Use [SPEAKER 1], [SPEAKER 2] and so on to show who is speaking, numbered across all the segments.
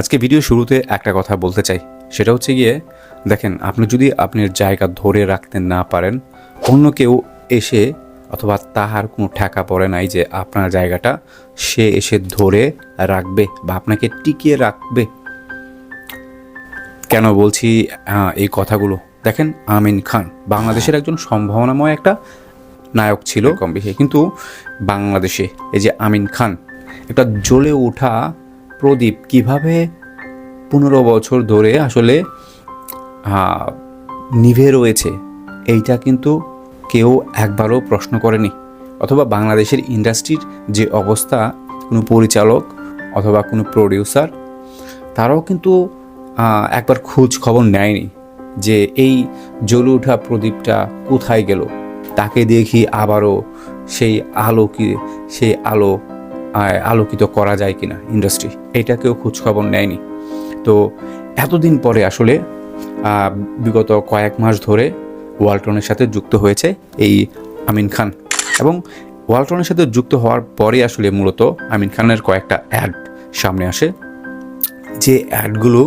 [SPEAKER 1] আজকে ভিডিও শুরুতে একটা কথা বলতে চাই। সেটা হচ্ছে গিয়ে, দেখেন, আপনি যদি আপনার জায়গা ধরে রাখতে না পারেন, অন্য কেউ এসে অথবা তাহার কোনো ঠেকা পড়ে নাই যে আপনার জায়গাটা সে এসে ধরে রাখবে বা আপনাকে টিকিয়ে রাখবে। কেন বলছি এই কথাগুলো? দেখেন, আমিন খান বাংলাদেশের একজন সম্ভাবনাময় একটা নায়ক ছিল কম বেশি। কিন্তু বাংলাদেশে এই যে আমিন খান, একটা জ্বলে ওঠা প্রদীপ, কীভাবে পনেরো বছর ধরে আসলে নিভে রয়েছে, এইটা কিন্তু কেউ একবারও প্রশ্ন করেনি। অথবা বাংলাদেশের ইন্ডাস্ট্রির যে অবস্থা, কোনো পরিচালক অথবা কোনো প্রডিউসার তারাও কিন্তু একবার খোঁজ খবর নেয়নি যে এই জ্বলে ওঠা প্রদীপটা কোথায় গেল। তাকে দেখি আবারও সেই আলো কি সেই আলো আলোকিত করা যায় কিনা ইন্ডাস্ট্রি এটা কেউ খোঁজ খবর নেয়নি। তো এতদিন পরে আসলে বিগত কয়েক মাস ধরে ওয়ালটনের সাথে যুক্ত হয়েছে এই আমিন খান। এবং ওয়ালটনের সাথে যুক্ত হওয়ার পরে আসলে মূলত আমিন খানের কয়েকটা অ্যাড সামনে আসে। যে অ্যাডগুলো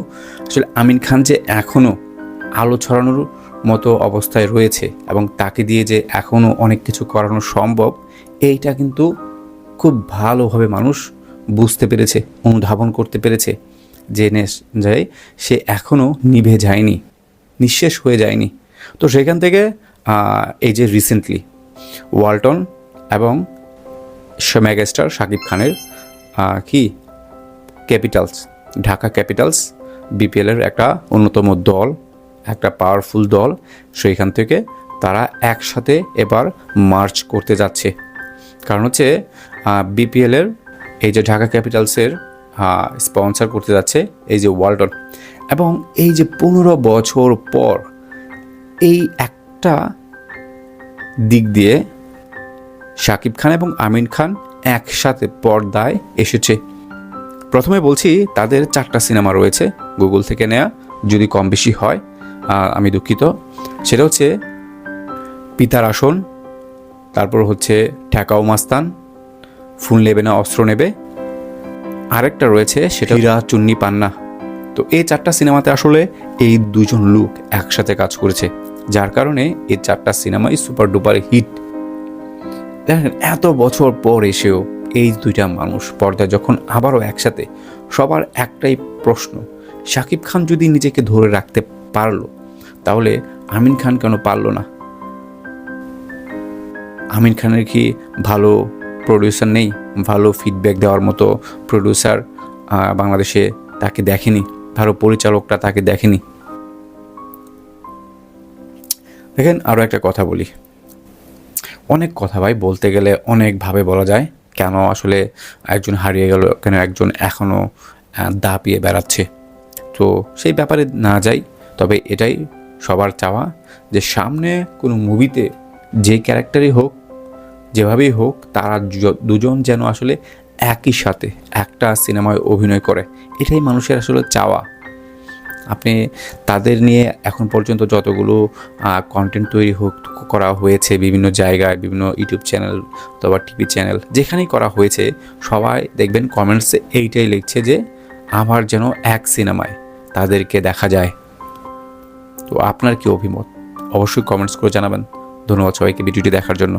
[SPEAKER 1] আসলে আমিন খান যে এখনও আলো ছড়ানোর মতো অবস্থায় রয়েছে এবং তাকে দিয়ে যে এখনও অনেক কিছু করানো সম্ভব, এইটা কিন্তু খুব ভালোভাবে মানুষ বুঝতে পেরেছে, অনুধাবন করতে পেরেছে জেনে যায়, সে এখনও নিভে যায়নি, নিঃশেষ হয়ে যায়নি। তো সেখান থেকে এই যে রিসেন্টলি ওয়ালটন এবং মেগাস্টার শাকিব খানের কি? ক্যাপিটালস, ঢাকা ক্যাপিটালস বিপিএলের একটা অন্যতম দল, একটা পাওয়ারফুল দল, সেইখান থেকে তারা একসাথে এবার মার্চ করতে যাচ্ছে। কারণ হচ্ছে বিপিএলের এই যে ঢাকা ক্যাপিটালসের স্পন্সর করতে যাচ্ছে এই যে ওয়ালটন। এবং এই যে পনেরো বছর পর এই একটা দিক দিয়ে শাকিব খান এবং আমিন খান একসাথে পর্দায় এসেছে। প্রথমে বলছি, তাদের চারটা সিনেমা রয়েছে গুগল থেকে নেয়া, যদি কম বেশি হয় আমি দুঃখিত। সেটা হচ্ছে, পিতার আসন তারপর হচ্ছে ঠেকাও মাস্তান ফুল নেবে না অস্ত্র নেবে। আরেকটা রয়েছে সেটা হীরা চুন্নি পান্না। তো এই চারটা সিনেমাতে আসলে এই দুজন লোক একসাথে কাজ করেছে যার কারণে এই চারটা সিনেমাই সুপার ডুপার হিট। দেখেন এত বছর পর এসেও এই দুইটা মানুষ পর্দায় যখন আবারও একসাথে সবার একটাই প্রশ্ন শাকিব খান যদি নিজেকে ধরে রাখতে পারল তাহলে আমিন খান কেন পারল না? আমিন খানের কি ভালো প্রডিউসার নেই? ভালো ফিডব্যাক দেওয়ার মতো প্রডিউসার বাংলাদেশে তাকে দেখেনি। ভালো পরিচালকটা তাকে দেখেনি। দেখেন আরও একটা কথা বলি। অনেক কথা ভাই, বলতে গেলে অনেকভাবে বলা যায়। কেন আসলে একজন হারিয়ে গেল, কেন একজন এখনও দাপিয়ে বেড়াচ্ছে। তো সেই ব্যাপারে না যাই, তবে এটাই সবার চাওয়া যে সামনে কোনো মুভিতে যে ক্যারেক্টারই হোক যেভাবেই হোক, তারা দুজন যেন আসলে একই সাথে একটা সিনেমায় অভিনয় করে, এটাই মানুষের আসলে চাওয়া। আপনি তাদের নিয়ে এখন পর্যন্ত যতগুলো কন্টেন্ট তৈরি হোক, করা হয়েছে বিভিন্ন জায়গায়, বিভিন্ন ইউটিউব চ্যানেল অথবা টিভি চ্যানেল যেখানেই করা হয়েছে, সবাই দেখবেন কমেন্টসে এইটাই লিখছে যে, আমার যেন এক সিনেমায় তাদেরকে দেখা যায়। তো আপনার কি অভিমত? অবশ্যই কমেন্টস করে জানাবেন। ধন্যবাদ সবাইকে ভিডিওটি দেখার জন্য।